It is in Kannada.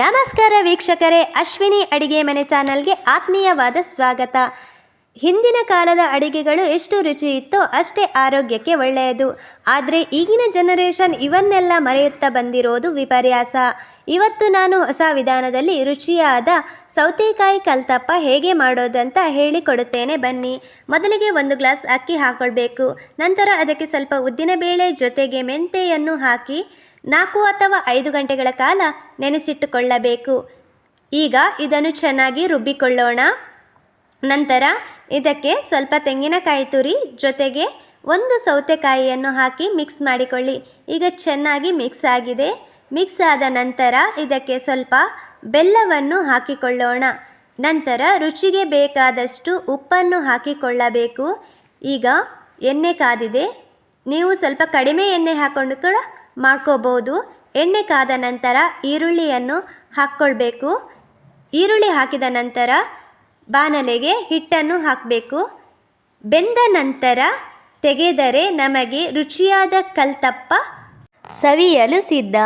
ನಮಸ್ಕಾರ ವೀಕ್ಷಕರೇ, ಅಶ್ವಿನಿ ಅಡಿಗೆ ಮನೆ ಚಾನಲ್ಗೆ ಆತ್ಮೀಯವಾದ ಸ್ವಾಗತ. ಹಿಂದಿನ ಕಾಲದ ಅಡಿಗೆಗಳು ಎಷ್ಟು ರುಚಿ ಇತ್ತೋ ಅಷ್ಟೇ ಆರೋಗ್ಯಕ್ಕೆ ಒಳ್ಳೆಯದು. ಆದರೆ ಈಗಿನ ಜನರೇಷನ್ ಇವನ್ನೆಲ್ಲ ಮರೆಯುತ್ತಾ ಬಂದಿರೋದು ವಿಪರ್ಯಾಸ. ಇವತ್ತು ನಾನು ಹೊಸ ವಿಧಾನದಲ್ಲಿ ರುಚಿಯಾದ ಸೌತೆಕಾಯಿ ಕಲ್ತಪ್ಪ ಹೇಗೆ ಮಾಡೋದಂತ ಹೇಳಿಕೊಡುತ್ತೇನೆ ಬನ್ನಿ. ಮೊದಲಿಗೆ ಒಂದು ಗ್ಲಾಸ್ ಅಕ್ಕಿ ಹಾಕ್ಕೊಳ್ಬೇಕು ನಂತರ ಅದಕ್ಕೆ ಸ್ವಲ್ಪ ಉದ್ದಿನಬೇಳೆ ಜೊತೆಗೆ ಮೆಂತೆಯನ್ನು ಹಾಕಿ ನಾಲ್ಕು ಅಥವಾ ಐದು ಗಂಟೆಗಳ ಕಾಲ ನೆನೆಸಿಟ್ಟುಕೊಳ್ಳಬೇಕು. ಈಗ ಇದನ್ನು ಚೆನ್ನಾಗಿ ರುಬ್ಬಿಕೊಳ್ಳೋಣ. ನಂತರ ಇದಕ್ಕೆ ಸ್ವಲ್ಪ ತೆಂಗಿನಕಾಯಿ ತುರಿ ಜೊತೆಗೆ ಒಂದು ಸೌತೆಕಾಯಿಯನ್ನು ಹಾಕಿ ಮಿಕ್ಸ್ ಮಾಡಿಕೊಳ್ಳಿ. ಈಗ ಚೆನ್ನಾಗಿ ಮಿಕ್ಸ್ ಆಗಿದೆ. ಮಿಕ್ಸ್ ಆದ ನಂತರ ಇದಕ್ಕೆ ಸ್ವಲ್ಪ ಬೆಲ್ಲವನ್ನು ಹಾಕಿಕೊಳ್ಳೋಣ. ನಂತರ ರುಚಿಗೆ ಬೇಕಾದಷ್ಟು ಉಪ್ಪನ್ನು ಹಾಕಿಕೊಳ್ಳಬೇಕು. ಈಗ ಎಣ್ಣೆ ಕಾದಿದೆ. ನೀವು ಸ್ವಲ್ಪ ಕಡಿಮೆ ಎಣ್ಣೆ ಹಾಕ್ಕೊಂಡು ಕೂಡ ಮಾಡ್ಕೋಬೋದು. ಎಣ್ಣೆ ಕಾದ ನಂತರ ಈರುಳ್ಳಿಯನ್ನು ಹಾಕ್ಕೊಳ್ಬೇಕು. ಈರುಳ್ಳಿ ಹಾಕಿದ ನಂತರ ಬಾಣಲೆಗೆ ಹಿಟ್ಟನ್ನು ಹಾಕಬೇಕು. ಬೆಂದ ನಂತರ ತೆಗೆದರೆ ನಮಗೆ ರುಚಿಯಾದ ಕಲ್ತಪ್ಪ ಸವಿಯಲು ಸಿದ್ಧ.